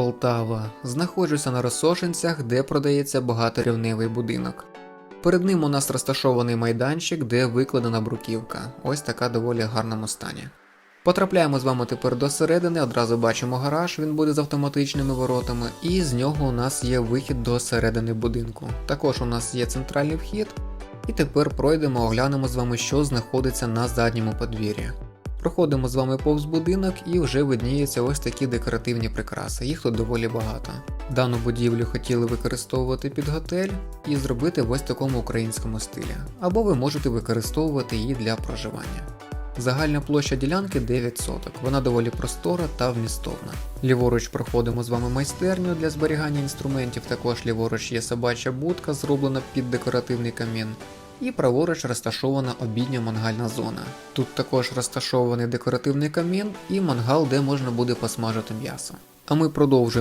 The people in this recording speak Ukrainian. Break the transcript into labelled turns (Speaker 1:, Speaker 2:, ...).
Speaker 1: Полтава. Знаходжуся на Росошинцях, де продається багаторівневий будинок. Перед ним у нас розташований майданчик, де викладена бруківка. Ось така доволі гарному стані. Потрапляємо з вами тепер до середини, одразу бачимо гараж, він буде з автоматичними воротами, і з нього у нас є вихід до середини будинку. Також у нас є центральний вхід. І тепер пройдемо, оглянемо з вами, що знаходиться на задньому подвір'ї. Проходимо з вами повз будинок і вже видніються ось такі декоративні прикраси. Їх тут доволі багато. Дану будівлю хотіли використовувати під готель і зробити в ось такому українському стилі. Або ви можете використовувати її для проживання. Загальна площа ділянки 9 соток, вона доволі простора та вмістовна. Ліворуч проходимо з вами майстерню для зберігання інструментів, також ліворуч є собача будка, зроблена під декоративний камін. І праворуч розташована обідня мангальна зона. Тут також розташований декоративний камін і мангал, де можна буде посмажити м'ясо. А ми продовжуємо